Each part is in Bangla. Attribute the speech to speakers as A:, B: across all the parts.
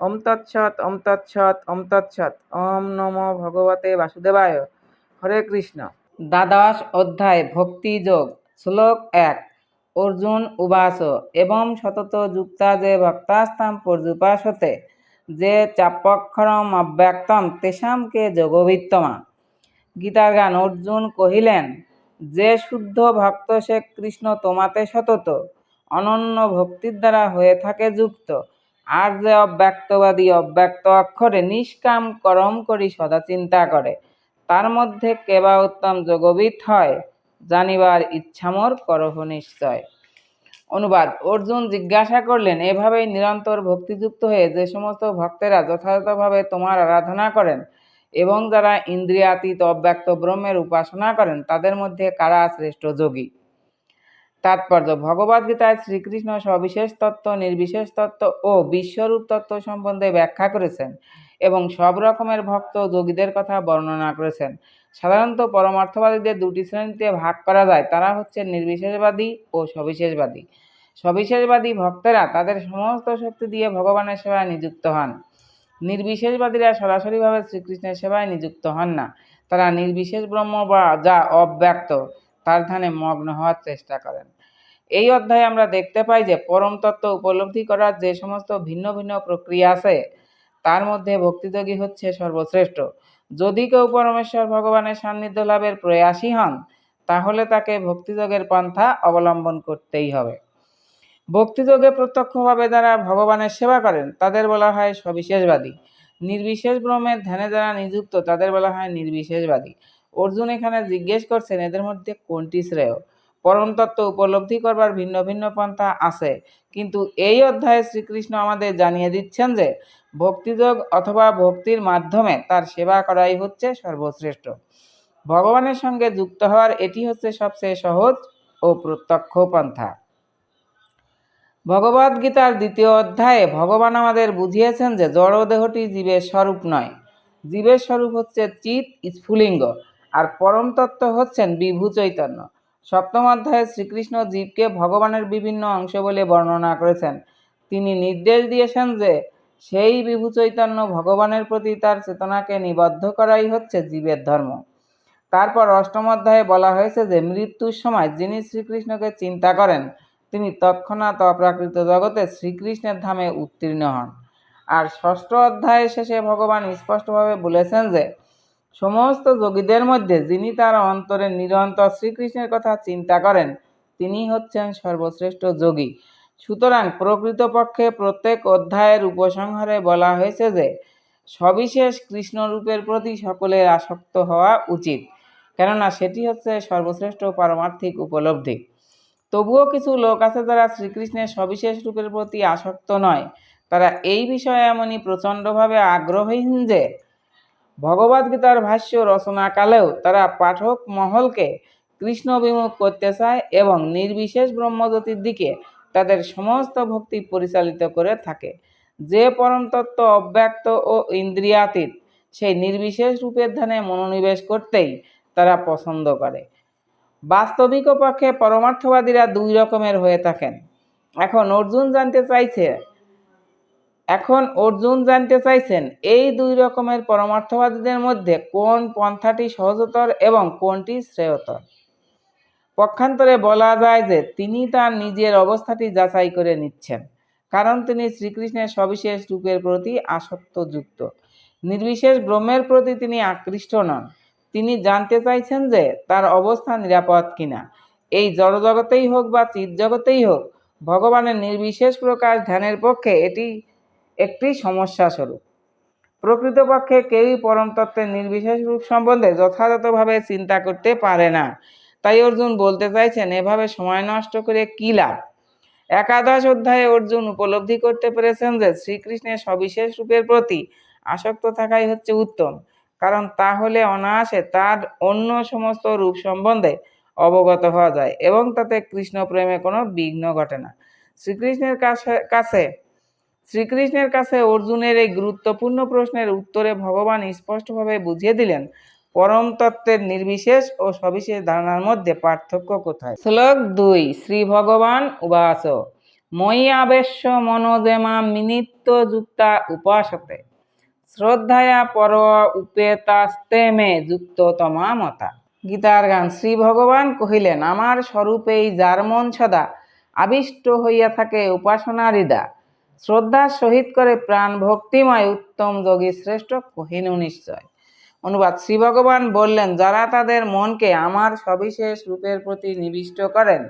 A: ওম তৎসৎ ওম তৎসৎ ওম তৎসৎ। ওম নমো ভগবতে বাসুদেবায়। হরে কৃষ্ণ। দ্বাদশ অধ্যায়, ভক্তি যোগ, শ্লোক এক। অর্জুন উবাস এবং সতত যুক্তা যে ভক্তাস্তাম পর্যুপাসতে, যে চাপক্ষরম অব্যক্তম তেষাম কে যোগবিত্তমা গীতার গান অর্জুন কহিলেন, যে শুদ্ধ ভক্ত সে কৃষ্ণ তোমাতে সতত, অনন্য ভক্তির দ্বারা হয়ে থাকে যুক্ত। আর যে অব্যক্তবাদী অব্যক্ত অক্ষরে নিষ্কাম করম করি সদা চিন্তা করে। তার মধ্যে কেবা উত্তম যোগবিদ হয়, জানিবার ইচ্ছামোর করহ নিশ্চয়। অনুবাদ, অর্জুন জিজ্ঞাসা করলেন, এভাবেই নিরন্তর ভক্তিযুক্ত হয়ে যে সমস্ত ভক্তেরা যথাযথভাবে তোমার আরাধনা করেন এবং যারা ইন্দ্রিয়াতীত অব্যক্ত ব্রহ্মের উপাসনা করেন, তাদের মধ্যে কারা শ্রেষ্ঠ যোগী? তাৎপর্য। ভগবদ্গীতায় শ্রীকৃষ্ণ সবিশেষ তত্ত্ব, নির্বিশেষ তত্ত্ব ও বিশ্বরূপ তত্ত্ব সম্বন্ধে ব্যাখ্যা করেছেন এবং সব রকমের ভক্ত যোগীদের কথা বর্ণনা করেছেন। সাধারণত পরমার্থবাদীদের দুটি শ্রেণীতে ভাগ করা যায়, তারা হচ্ছে নির্বিশেষবাদী ও সবিশেষবাদী। সবিশেষবাদী ভক্তেরা তাদের সমস্ত শক্তি দিয়ে ভগবানের সেবায় নিযুক্ত হন। নির্বিশেষবাদীরা সরাসরিভাবে শ্রীকৃষ্ণের সেবায় নিযুক্ত হন না। তারা নির্বিশেষ ব্রহ্ম বা যা অব্যক্ত, তার ধ্যানে মগ্ন হওয়ার চেষ্টা করেন। এই অধ্যায়ে আমরা দেখতে পাই যে পরম তত্ত্ব উপলব্ধি করার যে সমস্ত ভিন্ন ভিন্ন প্রক্রিয়া আছে, তার মধ্যে ভক্তিযোগী হচ্ছে সর্বশ্রেষ্ঠ। যদি কেউ পরমেশ্বর ভগবানের সান্নিধ্য লাভের প্রয়াসী হন, তাহলে তাকে ভক্তিযোগের পন্থা অবলম্বন করতেই হবে। ভক্তিযোগে প্রত্যক্ষভাবে যারা ভগবানের সেবা করেন, তাদের বলা হয় সবিশেষবাদী। নির্বিশেষ ব্রহ্মের ধ্যানে যারা নিযুক্ত, তাদের বলা হয় নির্বিশেষবাদী। অর্জুন এখানে জিজ্ঞেস করছেন, এদের মধ্যে কোনটি শ্রেয়? পরম তত্ত্ব উপলব্ধি করবার ভিন্ন ভিন্ন পন্থা আছে। কিন্তু এই অধ্যায়ে শ্রীকৃষ্ণ আমাদের জানিয়ে দিচ্ছেন যে, ভক্তিযোগ অথবা ভক্তির মাধ্যমে তার সেবা করাই হচ্ছে সর্বশ্রেষ্ঠ। ভগবানের সঙ্গে যুক্ত হওয়ার এটি হচ্ছে সবচেয়ে সহজ ও প্রত্যক্ষ পন্থা। ভগবদ গীতার দ্বিতীয় অধ্যায়ে ভগবান আমাদের বুঝিয়েছেন যে, জড়দেহটি জীবের স্বরূপ নয়। জীবের স্বরূপ হচ্ছে চিত স্ফুলিঙ্গ, আর পরমতত্ত্ব হচ্ছেন বিভু চৈতন্য। সপ্তম অধ্যায়ে শ্রীকৃষ্ণ জীবকে ভগবানের বিভিন্ন অংশ বলে বর্ণনা করেছেন। তিনি নির্দেশ দিয়েছেন যে, সেই বিভু চৈতন্য ভগবানের প্রতি তার চেতনাকে নিবদ্ধ করাই হচ্ছে জীবের ধর্ম। তারপর অষ্টম অধ্যায়ে বলা হয়েছে যে, মৃত্যুর সময় যিনি শ্রীকৃষ্ণকে চিন্তা করেন, তিনি তৎক্ষণাৎ অপ্রাকৃত জগতে শ্রীকৃষ্ণের ধামে উত্তীর্ণ হন। আর ষষ্ঠ অধ্যায়ের শেষে ভগবান স্পষ্টভাবে বলেছেন যে সমস্ত যোগীদের মধ্যে যিনি তার অন্তরে নিরন্তর শ্রীকৃষ্ণের কথা চিন্তা করেন, তিনি হচ্ছেন সর্বশ্রেষ্ঠ যোগী। সুতরাং প্রকৃতপক্ষে প্রত্যেক অধ্যায়ের উপসংহারে বলা হয়েছে যে, সবিশেষ কৃষ্ণরূপের প্রতি সকলের আসক্ত হওয়া উচিত, কেননা সেটি হচ্ছে সর্বশ্রেষ্ঠ পারমার্থিক উপলব্ধি। তবুও কিছু লোক আছে যারা শ্রীকৃষ্ণের সবিশেষ রূপের প্রতি আসক্ত নয়। তারা এই বিষয়ে এমনই প্রচণ্ডভাবে আগ্রহীন যে ভগবদ্গীতার ভাষ্য রচনাকালেও তারা পাঠক মহলকে কৃষ্ণ বিমুখ করতে চায় এবং নির্বিশেষ ব্রহ্মজ্যোতির দিকে তাদের সমস্ত ভক্তি পরিচালিত করে থাকে। যে পরমতত্ত্ব অব্যক্ত ও ইন্দ্রিয়াতীত, সেই নির্বিশেষ রূপের ধ্যানে মনোনিবেশ করতেই তারা পছন্দ করে। বাস্তবিক পক্ষে পরমার্থবাদীরা দুই রকমের হয়ে থাকেন। এখন অর্জুন জানতে চাইছে এখন অর্জুন জানতে চাইছেন, এই দুই রকমের পরমার্থবাদীদের মধ্যে কোন পন্থাটি সহজতর এবং কোনটি শ্রেয়তর? পক্ষান্তরে বলা যায় যে তিনি তার নিজের অবস্থাটি যাচাই করে নিচ্ছেন, কারণ তিনি শ্রীকৃষ্ণের সবিশেষ রূপের প্রতি আসক্তযুক্ত। নির্বিশেষ ব্রহ্মের প্রতি তিনি আকৃষ্ট নন। তিনি জানতে চাইছেন যে তার অবস্থা নিরাপদ কিনা। এই জড়জগতেই হোক বা চিৎ জগতেই হোক, ভগবানের নির্বিশেষ প্রকাশ ধ্যানের পক্ষে এটি একটি সমস্যা স্বরূপ। প্রকৃতপক্ষে কেউই পরম তত্ত্বের নির্বিশেষ রূপ সম্বন্ধে যথাযথভাবে চিন্তা করতে পারে না। তাই অর্জুন বলতে চাইছেন, এভাবে সময় নষ্ট করে কী লাভ? একাদশ অধ্যায়ে অর্জুন উপলব্ধি করতে পেরেছেন যে, শ্রীকৃষ্ণের সবিশেষ রূপের প্রতি আসক্ত থাকাই হচ্ছে উত্তম। কারণ তাহলে অনায়াসে তার অন্য সমস্ত রূপ সম্বন্ধে অবগত হওয়া যায় এবং তাতে কৃষ্ণ প্রেমে কোনো বিঘ্ন ঘটে না। শ্রীকৃষ্ণের কাছে কাছে শ্রীকৃষ্ণের কাছে অর্জুনের এই গুরুত্বপূর্ণ প্রশ্নের উত্তরে ভগবান স্পষ্টভাবে বুঝিয়ে দিলেন, পরম তত্ত্বের নির্বিশেষ ও সবিশেষ ধারণার মধ্যে পার্থক্য কোথায়? শ্লোক দুই, শ্রী ভগবান উবাস মই আবেশ্য মনোজেমা মিনিত্য যুক্তা উপাসতে, শ্রদ্ধায়া পর উপেতাস্তে মে যুক্ত তমা মতা। গীতার গান, শ্রী ভগবান কহিলেন, আমার স্বরূপেই যার মন সদা আবিষ্ট হইয়া থাকে উপাসনা হৃদা শ্রদ্ধার সহিত করে প্রাণ ভক্তিময় উত্তম যোগী শ্রেষ্ঠ কহিনু নিশ্চয়। অনুবাদ শ্রী ভগবান বললেন, যারা তাদের মনকে আমার সবিশেষ রূপের প্রতি নিবিষ্ট করেন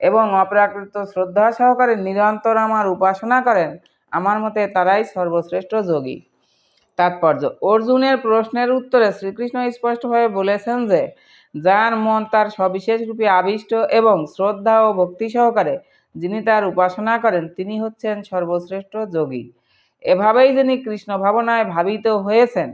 A: এবং অপ্রাকৃত শ্রদ্ধা সহকারে নিরন্তর আমার উপাসনা করেন, আমার মতে তারাই সর্বশ্রেষ্ঠ যোগী। তাৎপর্য, অর্জুনের প্রশ্নের উত্তরে শ্রীকৃষ্ণ স্পষ্টভাবে বলেছেন যে, যার মন তার সবিশেষ রূপে আবিষ্ট এবং শ্রদ্ধা ও ভক্তি সহকারে যিনি তার উপাসনা করেন, তিনি হচ্ছেন সর্বশ্রেষ্ঠ যোগী। এভাবেই যিনি কৃষ্ণ ভাবনায় ভাবিত হয়েছেন,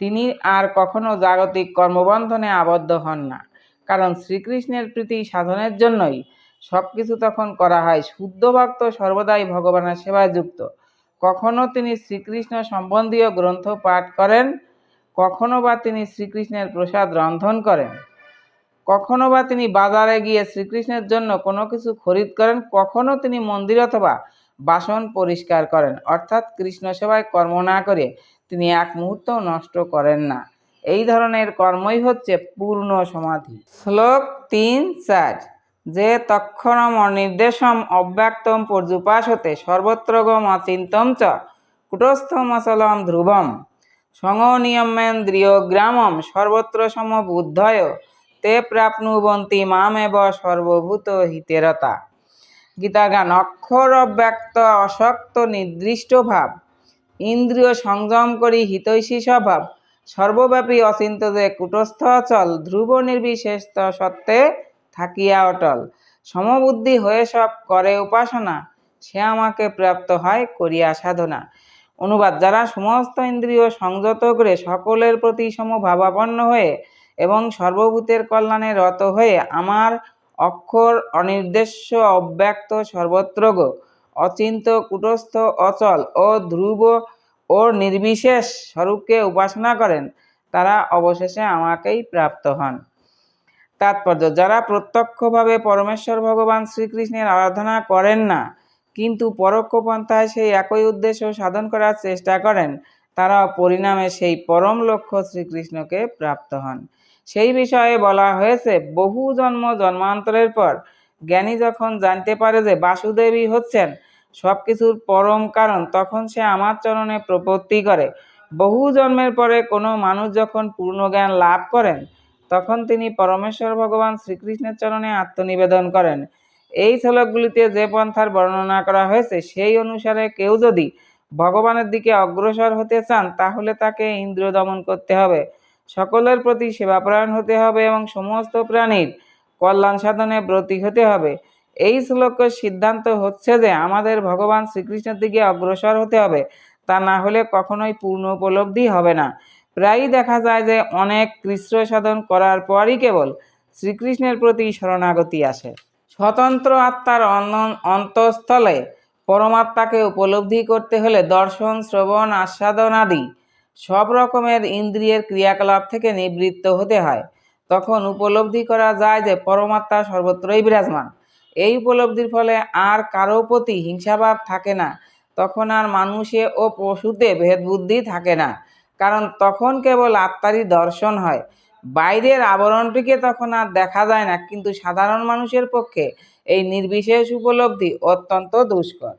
A: তিনি আর কখনো জাগতিক কর্মবন্ধনে আবদ্ধ হন না। কারণ শ্রীকৃষ্ণের প্রীতি সাধনের জন্যই সব কিছু তখন করা হয়। শুদ্ধ ভক্ত সর্বদাই ভগবানের সেবায় যুক্ত। কখনো তিনি শ্রীকৃষ্ণ সম্বন্ধীয় গ্রন্থ পাঠ করেন, কখনো বা তিনি শ্রীকৃষ্ণের প্রসাদ রন্ধন করেন। কখনো বা তিনি বাজারে গিয়ে শ্রীকৃষ্ণের জন্য কোনো কিছু খরিদ করেন, কখনো তিনি মন্দির অথবা বাসন পরিষ্কার করেন। অর্থাৎ কৃষ্ণ সেবায় কর্ম না করে তিনি এক মুহূর্ত নষ্ট করেন না। এই ধরনের কর্মই হচ্ছে পূর্ণ সমাধি। শ্লোক তিন, চার। যে তক্ষণম অনির্দেশম অব্যক্তম পর্যুপাসতে সর্বত্রগম অচিন্তম চ কুটস্থমচলম ধ্রুবম। সংনিয়মেন্দ্রিয় গ্রামম সর্বত্র সমবুদ্ধয় তে প্রাপ্নুবন্তি মামেব সর্বভূত হিতেরতা। গীতাগান অক্ষর অব্যক্ত অশক্ত নির্দিষ্ট ভাব, ইন্দ্রিয় সংযম করি হিতৈষী স্বভাব, সর্বব্যাপী অচিন্ত যে কুটস্থ অচল, ধ্রুব নির্বিশেষ সত্ত্বে থাকিয়া অটল। সমবুদ্ধি হয়ে সব করে উপাসনা, সে আমাকে প্রাপ্ত হয় করিয়া সাধনা। অনুবাদ, যারা সমস্ত ইন্দ্রিয় সংযত করে সকলের প্রতি সমভাবাপন্ন হয়ে এবং সর্বভূতের কল্যাণে রত হয়ে আমার অক্ষর অনির্দেশ্য অব্যক্ত সর্বত্রগ অচিন্ত, কুটস্থ, অচল ও ধ্রুব ও নির্বিশেষ স্বরূপকে উপাসনা করেন, তারা অবশেষে আমাকেই প্রাপ্ত হন। তাৎপর্য, যারা প্রত্যক্ষভাবে পরমেশ্বর ভগবান শ্রীকৃষ্ণের আরাধনা করেন না, কিন্তু পরোক্ষ পন্থায় সেই একই উদ্দেশ্য সাধন করার চেষ্টা করেন তারা পরিণামে সেই পরম লক্ষ্য শ্রীকৃষ্ণকে প্রাপ্ত হন। সেই বিষয়ে বলা হয়েছে, বহু জন্ম জন্মান্তরের পর জ্ঞানী যখন জানতে পারে যে বাসুদেবী হচ্ছেন সব কিছুর পরম কারণ, তখন সে আমার চরণে প্রপত্তি করে। বহু জন্মের পরে কোনো মানুষ যখন পূর্ণ জ্ঞান লাভ করেন, তখন তিনি পরমেশ্বর ভগবান শ্রীকৃষ্ণের চরণে আত্মনিবেদন করেন। এই শ্লোকগুলিতে যে পন্থার বর্ণনা করা হয়েছে, সেই অনুসারে কেউ যদি ভগবানের দিকে অগ্রসর হতে চান, তাহলে তাকে ইন্দ্র দমন করতে হবে। সকলের প্রতি সেবাপ্রায়ণ হতে হবে এবং সমস্ত প্রাণীর কল্যাণ সাধনে ব্রতী হতে হবে। এই শ্লোকের সিদ্ধান্ত হচ্ছে যে আমাদের ভগবান শ্রীকৃষ্ণের দিকে অগ্রসর হতে হবে। তা না হলে কখনোই পূর্ণ উপলব্ধি হবে না। প্রায়ই দেখা যায় যে অনেক কৃষ্ণ সাধন করার পরই কেবল শ্রীকৃষ্ণের প্রতি শরণাগতি আসে। স্বতন্ত্র আত্মার অন্তঃস্থলে পরমাত্মাকে উপলব্ধি করতে হলে দর্শন, শ্রবণ, আস্বাদন আদি সব রকমের ইন্দ্রিয়ের ক্রিয়াকলাপ থেকে নিবৃত্ত হতে হয়। তখন উপলব্ধি করা যায় যে পরমাত্মা সর্বত্রই বিরাজমান। এই উপলব্ধির ফলে আর কারও প্রতি হিংসাভাব থাকে না। তখন আর মানুষে ও পশুতে ভেদবুদ্ধি থাকে না। কারণ তখন কেবল আত্মারই দর্শন হয়। বাইরের আবরণটিকে তখন আর দেখা যায় না। কিন্তু সাধারণ মানুষের পক্ষে এই নির্বিশেষ উপলব্ধি অত্যন্ত দুষ্কর।